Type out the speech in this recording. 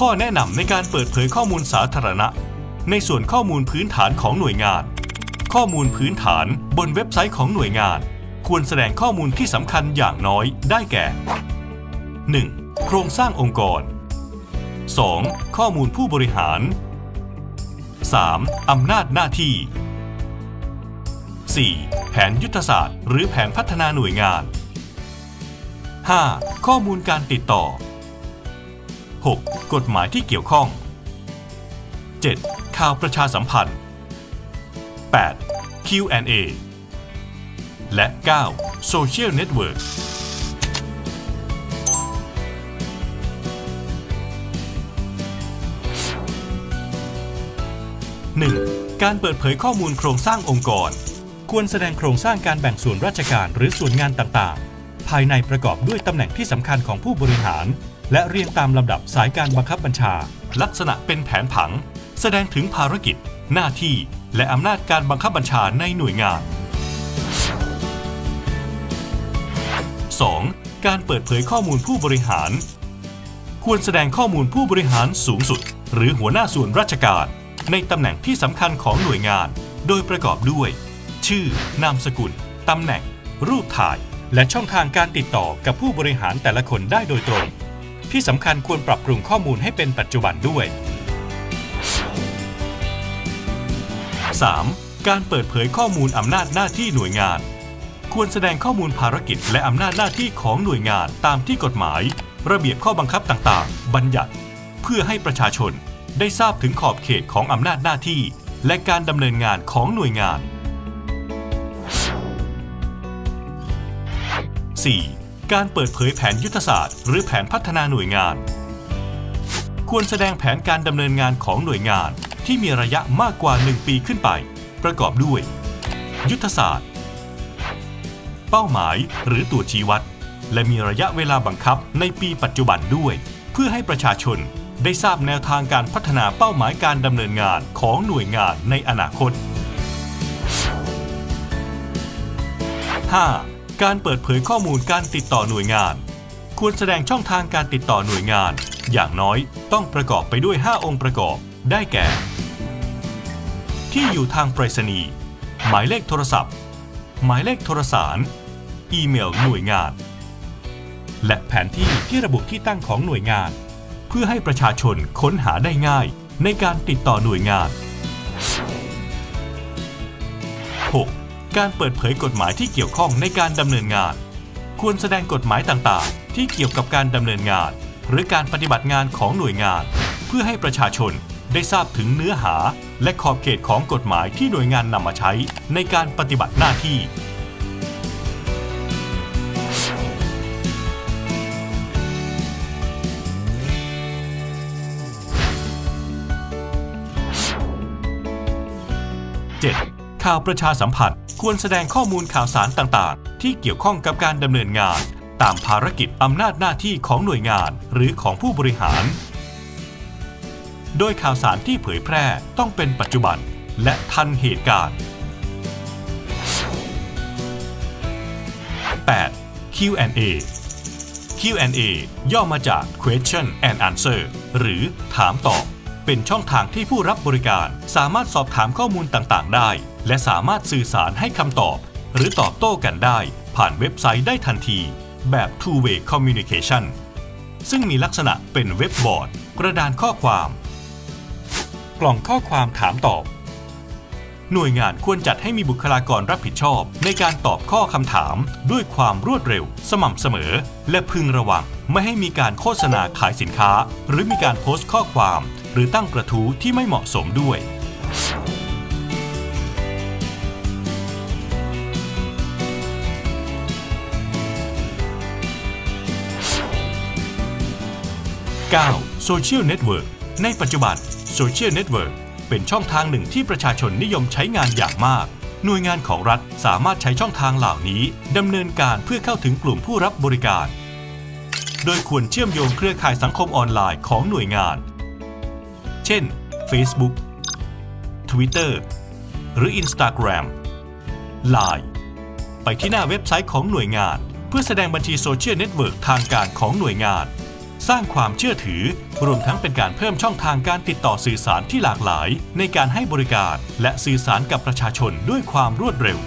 ข้อแนะนำในการเปิดเผยข้อมูลสาธารณะ ในส่วนข้อมูลพื้นฐานของหน่วยงาน ข้อมูลพื้นฐานบนเว็บไซต์ของหน่วยงาน ควรแสดงข้อมูลที่สำคัญอย่างน้อยได้แก่ 1. โครงสร้างองค์กร 2. ข้อมูลผู้บริหาร 3. อำนาจหน้าที่ 4. แผนยุทธศาสตร์ หรือแผนพัฒนาหน่วยงาน 5. ข้อมูลการติดต่อ 6. กฎหมายที่เกี่ยวข้อง 7. ข่าวประชาสัมพันธ์ 8. Q&A และ 9. Social Network 1. การเปิดเผยข้อมูลโครงสร้างองค์กร ควรแสดงโครงสร้างการแบ่งส่วนราชการหรือส่วนงานต่างๆ ภายในประกอบด้วยตำแหน่งที่สำคัญของผู้บริหาร และเรียงตามลำดับสายการบังคับบัญชา ลักษณะเป็นแผนผัง แสดงถึงภารกิจ หน้าที่ และอำนาจการบังคับบัญชาในหน่วยงาน 2. การเปิดเผยข้อมูลผู้บริหาร ควรแสดงข้อมูลผู้บริหารสูงสุด หรือหัวหน้าส่วนราชการ ในตำแหน่งที่สำคัญของหน่วยงาน โดยประกอบด้วย ชื่อ นามสกุล ตำแหน่ง รูปถ่าย และช่องทางการติดต่อกับผู้บริหารแต่ละคนได้โดยตรง ที่สำคัญควรปรับปรุงข้อมูลให้เป็นปัจจุบันด้วย 3. การเปิดเผยข้อมูลอำนาจหน้าที่หน่วยงาน ควรแสดงข้อมูลภารกิจ และอำนาจหน้าที่ของหน่วยงานตามที่กฎหมาย ระเบียบข้อบังคับต่างๆ บัญญัติ เพื่อให้ประชาชนได้ทราบถึงขอบเขตของอำนาจหน้าที่ และการดำเนินงานของหน่วยงาน 4. การเปิดเผยแผนยุทธศาสตร์ หรือแผนพัฒนาหน่วยงาน ควรแสดงแผนการดำเนินงานของหน่วยงานที่มีระยะมากกว่า 1 ปีขึ้นไป ประกอบด้วย ยุทธศาสตร์ เป้าหมายหรือตัวชี้วัด และมีระยะเวลาบังคับในปีปัจจุบันด้วย เพื่อให้ประชาชนได้ทราบแนวทางการพัฒนาเป้าหมายการดำเนินงานของหน่วยงานในอนาคต 5. การเปิดเผยข้อมูลการติดต่อหน่วยงาน ควรแสดงช่องทางการติดต่อหน่วยงาน อย่างน้อยต้องประกอบไปด้วย 5 องค์ประกอบ ได้แก่ ที่อยู่ทางไปรษณีย์หมายเลขโทรศัพท์ หมายเลขโทรสาร อีเมลหน่วยงาน และแผนที่ที่ระบุที่ตั้งของหน่วยงาน เพื่อให้ประชาชนค้นหาได้ง่ายในการติดต่อหน่วยงาน 6. การเปิดเผยกฎหมายที่เกี่ยวข้องในการดำเนินงาน ควรแสดงกฎหมายต่างๆ ที่เกี่ยวกับการดำเนินงาน หรือการปฏิบัติงานของหน่วยงาน เพื่อให้ประชาชนได้ทราบถึงเนื้อหา และขอบเขตของกฎหมายที่หน่วยงานนำมาใช้ในการปฏิบัติหน้าที่ 7. ข่าวประชาสัมพันธ์ ควรแสดงข้อมูลข่าวสารต่างๆ ที่เกี่ยวข้องกับการดำเนินงาน ตามภารกิจอำนาจหน้าที่ของหน่วยงานหรือของผู้บริหาร โดยข่าวสารที่เผยแพร่ต้องเป็นปัจจุบันและทันเหตุการณ์ 8. Q&A Q&A ย่อมาจาก Question and Answer หรือถามตอบ เป็นช่องทางที่ผู้รับบริการ สามารถสอบถามข้อมูลต่างๆ ได้ และสามารถสื่อสารให้คำตอบ หรือตอบโต้กันได้ ผ่านเว็บไซต์ได้ทันที แบบ two-way communication ซึ่งมีลักษณะเป็นเว็บบอร์ด กระดานข้อความ กล่องข้อความถามตอบ หน่วยงานควรจัดให้มีบุคลากรรับผิดชอบ ในการตอบข้อคำถาม ด้วยความรวดเร็ว สม่ำเสมอ และพึงระวัง ไม่ให้มีการโฆษณาขายสินค้า หรือมีการโพสต์ข้อความ หรือตั้งกระทู้ที่ไม่เหมาะสมด้วย 9. Social Network ในปัจจุบัน Social Network เป็นช่องทางหนึ่งที่ประชาชนนิยมใช้งานอย่างมาก หน่วยงานของรัฐสามารถใช้ช่องทางเหล่านี้ดำเนินการเพื่อเข้าถึงกลุ่มผู้รับบริการ โดยควรเชื่อมโยงเครือข่ายสังคมออนไลน์ของหน่วยงาน เช่น Facebook Twitter หรือ Instagram Line ไปที่หน้าเว็บไซต์ของหน่วยงาน เพื่อแสดงบัญชีโซเชียลเน็ตเวิร์กทางการของหน่วยงาน สร้างความเชื่อถือ รวมทั้งเป็นการเพิ่มช่องทางการติดต่อสื่อสารที่หลากหลาย ในการให้บริการ และสื่อสารกับประชาชนด้วยความรวดเร็ว